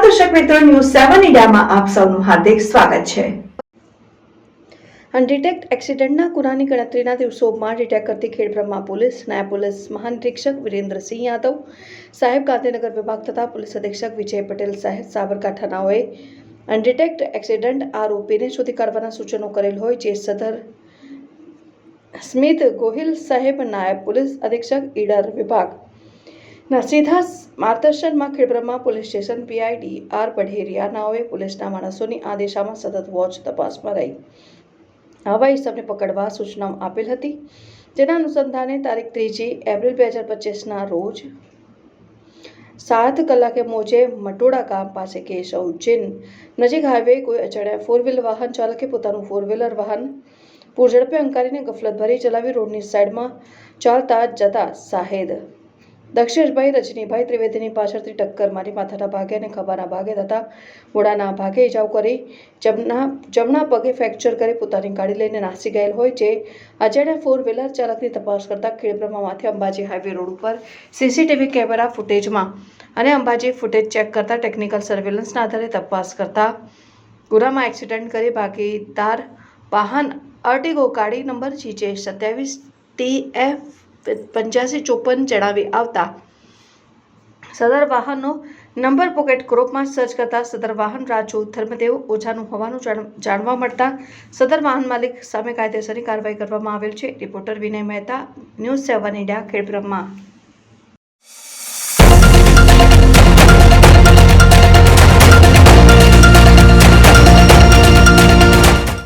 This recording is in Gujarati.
મિત્રો, ન્યૂઝ સેવન ઇન્ડિયામાં આપ સૌનું હાર્દિક સ્વાગત છે. અનડિટેક્ટ એક્સિડન્ટના ગુનાની ગણતરીના દિવસોમાં ડિટેક્ટ કરતી ખેડબ્રહ્મા પોલીસ, નાયબ પોલીસ મહાનિરીક્ષક વિરેન્દ્રસિંહ યાદવ, સાહેબ ગાંધીનગર વિભાગ તથા પોલીસ અધિક્ષક વિજય પટેલ સાહેબ સાબરકાંઠાનાઓએ અનડિટેક્ટ એક્સિડન્ટ આરોપીને શોધી કાઢવાના સૂચનો કરેલ હોય જે સદર સ્મિત ગોહિલ સાહેબ, નાયબ પોલીસ અધિક્ષક, ઈડર વિભાગ ના સીધા માર્ગદર્શનમાં Khedbrahma police station PI D R Padheriya નાઓએ પોલીસના માણસોની આ દિશામાં સતત વોચ તપાસમાં રહી. આવા ઈસમને પકડવા સૂચનાઓ આપેલ હતી. જેના અનુસંધાને તારીખ ત્રીજી એપ્રિલ બે હજાર પચીસના રોજ સાત કલાકે મોજે મટોડા ગામ પાસે કેશવ ઉજ્જૈન નજીક હાઈવે કોઈ અજાણ્યા ફોર વ્હીલર વાહન ચાલકે પોતાનું ફોર વ્હીલર વાહન પૂરઝડપે અંકારીને ગફલત ભરી ચલાવી રોડની સાઈડમાં ચાલતા જતા સાહેદ દક્ષેશભાઈ, રજનીભાઈ ત્રિવેદીની પાછળથી ટક્કર મારી માથાના ભાગે અને ખભાના ભાગે તથા મોડાના ભાગે ઇજાઓ કરી જમણા જમણા પગે ફ્રેક્ચર કરી પોતાની ગાડી લઈને નાસી ગયેલ હોય જે અજાણ્યા ફોર વ્હીલર ચાલકની તપાસ કરતા ખેડબ્રહ્મામાંથી અંબાજી હાઈવે રોડ ઉપર સીસીટીવી કેમેરા ફૂટેજમાં અને અંબાજી ફૂટેજ ચેક કરતા ટેકનિકલ સર્વેલન્સના આધારે તપાસ કરતા ગુનામાં એક્સિડન્ટ કરી ભાગીદાર વાહન અર્ટિગો ગાડી નંબર જીજે સત્યાવીસ ટી એફ પંચ્યાસી ચોપન જણાવી આવતા. સદર વાહનનો નંબર પોકેટ ક્રોપમાં સર્ચ કરતા સદર વાહન રાજુ ધર્મદેવ ઓછાનું હોવાનું જાણવા મળતા સદર વાહન માલિક સામે કાયદેસરની કાર્યવાહી કરવામાં આવેલ છે. Reporter Vinay Mehta, news seven India, Khedbrahma.